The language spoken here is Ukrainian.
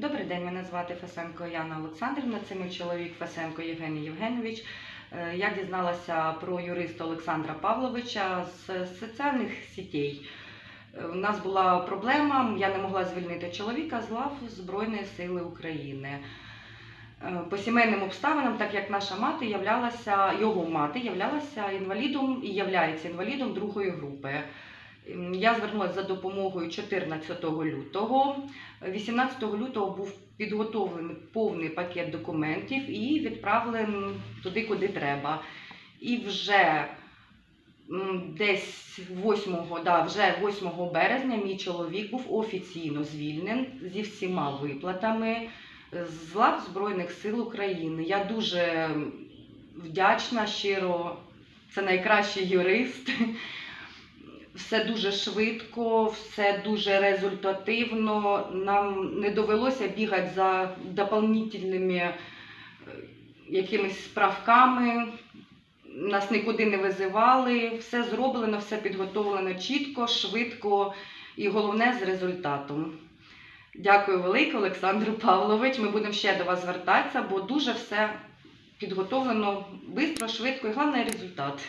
Добрий день, мене звати Фесенко Яна Олександрівна. Це мій чоловік Фесенко Євгеній Євгенович. Е, Я дізналася про юриста Олександра Павловича з соціальних сітей. Е, У нас була проблема, я не могла звільнити чоловіка з лав Збройної Сили України. Е, По сімейним обставинам, так як наша мати являлася, його мати являлася інвалідом і являється інвалідом другої групи. Я звернулася за допомогою 14 лютого. 18 лютого був підготовлений повний пакет документів і відправлений туди, куди треба. І вже десь 8, да, вже 8 березня мій чоловік був офіційно звільнений зі всіма виплатами з лав Збройних сил України. Я дуже вдячна щиро. Це найкращий юрист. Все дуже швидко, все дуже результативно. Нам не довелося бігати за доповнительними е, якимись справками. Нас нікуди не визивали. Все зроблено, все підготовлено чітко, швидко і головне з результатом. Дякую велике, Олександр Павлович. Ми будемо ще до вас звертатися, бо дуже все підготовлено швидко, швидко і головне результат.